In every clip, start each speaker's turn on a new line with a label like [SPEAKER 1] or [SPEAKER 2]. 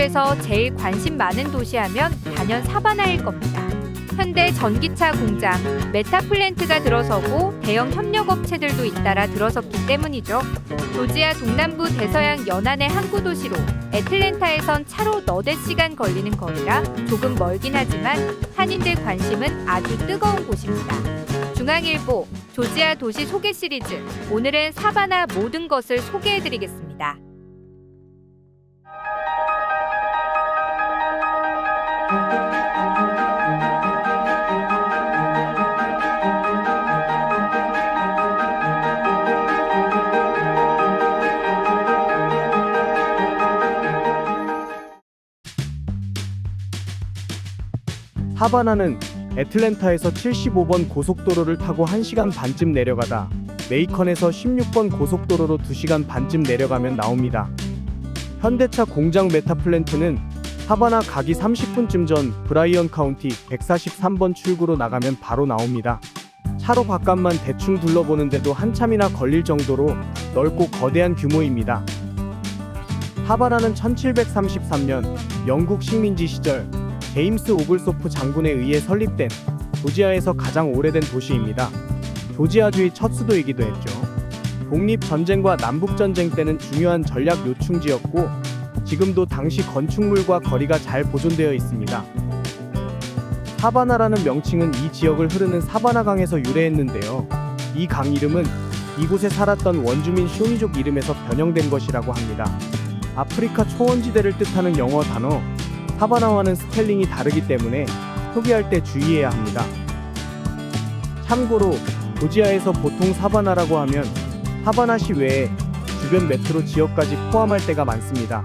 [SPEAKER 1] 조지아주에서 제일 관심 많은 도시 하면 단연 사바나일 겁니다. 현대 전기차 공장, 메타플랜트가 들어서고 대형 협력업체들도 잇따라 들어섰기 때문이죠. 조지아 동남부 대서양 연안의 항구 도시로 애틀랜타에선 차로 너댓 시간 걸리는 거리라 조금 멀긴 하지만 한인들 관심은 아주 뜨거운 곳입니다. 중앙일보 조지아 도시 소개 시리즈 오늘은 사바나 모든 것을 소개해드리겠습니다.
[SPEAKER 2] 하바나는 애틀랜타에서 75번 고속도로를 타고 1시간 반쯤 내려가다 메이컨에서 16번 고속도로로 2시간 반쯤 내려가면 나옵니다. 현대차 공장 메타플랜트는 하바나 가기 30분쯤 전 브라이언 카운티 143번 출구로 나가면 바로 나옵니다. 차로 바깥만 대충 둘러보는데도 한참이나 걸릴 정도로 넓고 거대한 규모입니다. 하바나는 1733년 영국 식민지 시절 제임스 오글소프 장군에 의해 설립된 조지아에서 가장 오래된 도시입니다. 조지아주의 첫 수도이기도 했죠. 독립전쟁과 남북전쟁 때는 중요한 전략 요충지였고 지금도 당시 건축물과 거리가 잘 보존되어 있습니다. 사바나라는 명칭은 이 지역을 흐르는 사바나강에서 유래했는데요. 이 강 이름은 이곳에 살았던 원주민 쇼미족 이름에서 변형된 것이라고 합니다. 아프리카 초원지대를 뜻하는 영어 단어 하바나와는 스펠링이 다르기 때문에 표기할 때 주의해야 합니다. 참고로 조지아에서 보통 사바나라고 하면 하바나시 외에 주변 메트로 지역까지 포함할 때가 많습니다.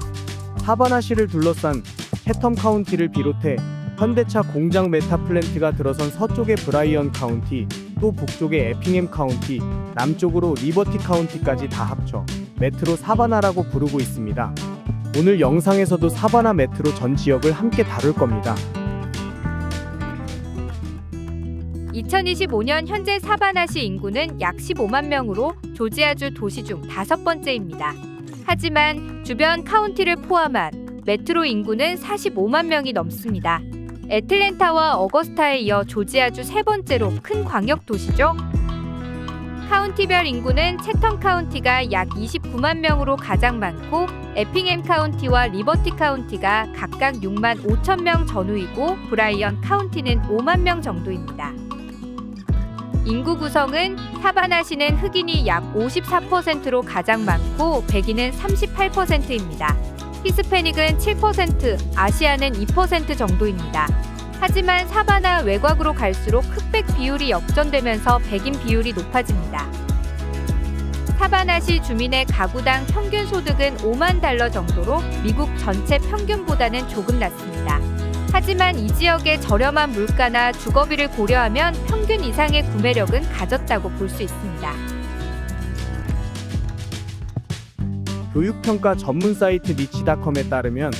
[SPEAKER 2] 하바나시를 둘러싼 채텀 카운티를 비롯해 현대차 공장 메타플랜트가 들어선 서쪽의 브라이언 카운티, 또 북쪽의 에핑햄 카운티, 남쪽으로 리버티 카운티까지 다 합쳐 메트로 사바나라고 부르고 있습니다. 오늘 영상에서도 사바나 메트로 전 지역을 함께 다룰 겁니다.
[SPEAKER 1] 2025년 현재 사바나시 인구는 약 15만 명으로 조지아주 도시 중 다섯 번째입니다. 하지만 주변 카운티를 포함한 메트로 인구는 45만 명이 넘습니다. 애틀랜타와 어거스타에 이어 조지아주 세 번째로 큰 광역 도시죠. 카운티별 인구는 채텀 카운티가 약 29만 명으로 가장 많고 에핑햄 카운티와 리버티 카운티가 각각 6만 5천 명 전후이고 브라이언 카운티는 5만 명 정도입니다. 인구 구성은 사바나시는 흑인이 약 54%로 가장 많고 백인은 38%입니다. 히스패닉은 7%, 아시아는 2% 정도입니다. 하지만 사바나 외곽으로 갈수록 흑백 비율이 역전되면서 백인 비율이 높아집니다. 사바나시 주민의 가구당 평균 소득은 5만 달러 정도로 미국 전체 평균보다는 조금 낮습니다. 하지만 이 지역의 저렴한 물가나 주거비를 고려하면 평균 이상의 구매력은 가졌다고 볼 수 있습니다.
[SPEAKER 2] 교육평가 전문 사이트 니치닷컴에 따르면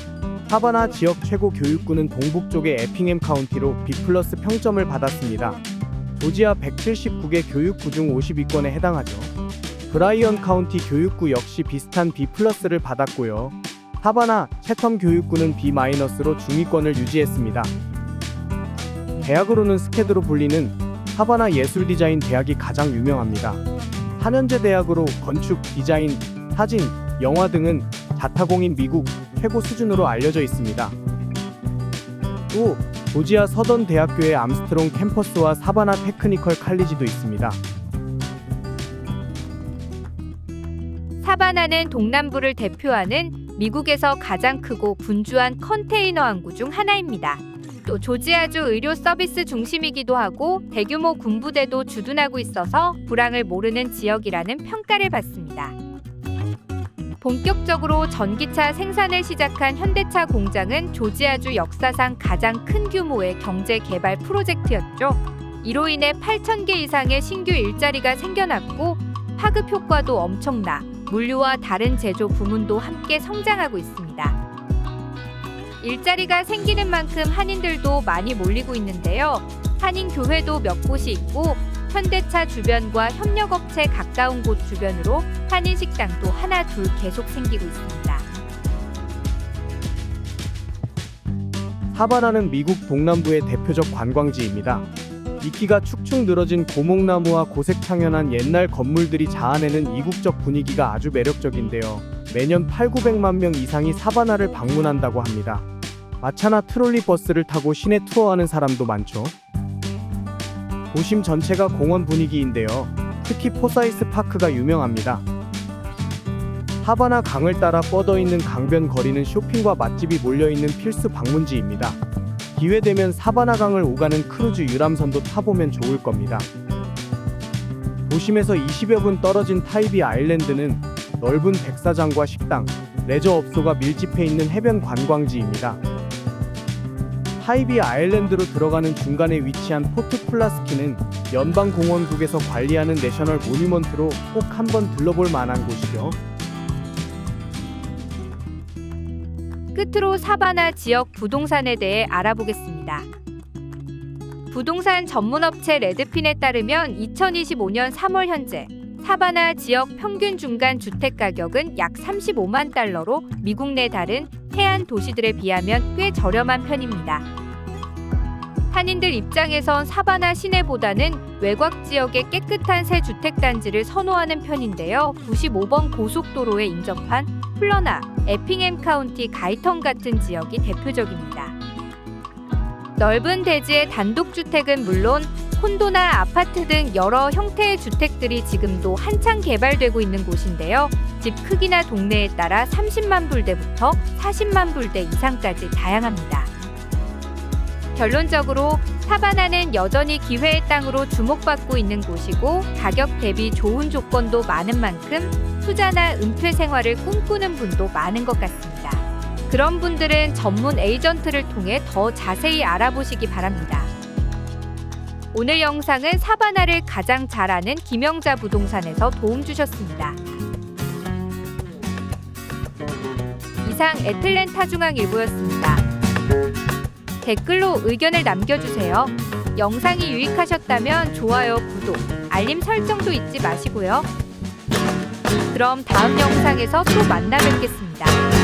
[SPEAKER 2] 하바나 지역 최고 교육구는 동북 쪽의 에핑햄 카운티로 B 플러스 평점을 받았습니다. 조지아 179개 교육구 중 52건에 해당하죠. 브라이언 카운티 교육구 역시 비슷한 B 플러스를 받았고요. 하바나 채텀 교육구는 B 마이너스로 중위권을 유지했습니다. 대학으로는 스케드로 불리는 하바나 예술 디자인 대학이 가장 유명합니다. 한현재 대학으로 건축, 디자인, 사진, 영화 등은 자타공인 미국 최고 수준으로 알려져 있습니다. 또 조지아 서던 대학교의 암스트롱 캠퍼스와 사바나 테크니컬 칼리지도 있습니다.
[SPEAKER 1] 사바나는 동남부를 대표하는 미국에서 가장 크고 분주한 컨테이너 항구 중 하나입니다. 또 조지아주 의료 서비스 중심이기도 하고 대규모 군부대도 주둔하고 있어서 불황을 모르는 지역이라는 평가를 받습니다. 본격적으로 전기차 생산을 시작한 현대차 공장은 조지아주 역사상 가장 큰 규모의 경제 개발 프로젝트였죠. 이로 인해 8,000개 이상의 신규 일자리가 생겨났고 파급 효과도 엄청나 물류와 다른 제조 부문도 함께 성장하고 있습니다. 일자리가 생기는 만큼 한인들도 많이 몰리고 있는데요. 한인 교회도 몇 곳이 있고 현대차 주변과 협력업체 가까운 곳 주변으로 한인 식당도 하나 둘 계속 생기고 있습니다.
[SPEAKER 2] 하바나는 미국 동남부의 대표적 관광지입니다. 이끼가 축축 늘어진 고목나무와 고색 창연한 옛날 건물들이 자아내는 이국적 분위기가 아주 매력적인데요. 매년 8, 900만 명 이상이 사바나를 방문한다고 합니다. 마차나 트롤리 버스를 타고 시내 투어하는 사람도 많죠. 도심 전체가 공원 분위기인데요. 특히 포사이스 파크가 유명합니다. 하바나 강을 따라 뻗어 있는 강변 거리는 쇼핑과 맛집이 몰려 있는 필수 방문지입니다. 기회되면 사바나 강을 오가는 크루즈 유람선도 타보면 좋을 겁니다. 도심에서 20여 분 떨어진 타이비 아일랜드는 넓은 백사장과 식당, 레저 업소가 밀집해 있는 해변 관광지입니다. 타이비 아일랜드로 들어가는 중간에 위치한 포트 플라스키는 연방공원국에서 관리하는 내셔널 모니먼트로 꼭 한번 들러볼 만한 곳이죠.
[SPEAKER 1] 끝으로 사바나 지역 부동산에 대해 알아보겠습니다. 부동산 전문업체 레드핀에 따르면 2025년 3월 현재 사바나 지역 평균 중간 주택 가격은 약 35만 달러로 미국 내 다른 해안 도시들에 비하면 꽤 저렴한 편입니다. 한인들 입장에선 사바나 시내보다는 외곽 지역의 깨끗한 새 주택 단지를 선호하는 편인데요. 95번 고속도로에 인접한 플러나, 에핑햄 카운티 가이턴 같은 지역이 대표적입니다. 넓은 대지의 단독주택은 물론 콘도나 아파트 등 여러 형태의 주택들이 지금도 한창 개발되고 있는 곳인데요. 집 크기나 동네에 따라 30만 불대부터 40만 불대 이상까지 다양합니다. 결론적으로 사바나는 여전히 기회의 땅으로 주목받고 있는 곳이고 가격 대비 좋은 조건도 많은 만큼 투자나 은퇴 생활을 꿈꾸는 분도 많은 것 같습니다. 그런 분들은 전문 에이전트를 통해 더 자세히 알아보시기 바랍니다. 오늘 영상은 사바나를 가장 잘 아는 김영자 부동산에서 도움 주셨습니다. 이상 애틀랜타 중앙일보였습니다. 댓글로 의견을 남겨주세요. 영상이 유익하셨다면 좋아요, 구독, 알림 설정도 잊지 마시고요. 그럼 다음 영상에서 또 만나 뵙겠습니다.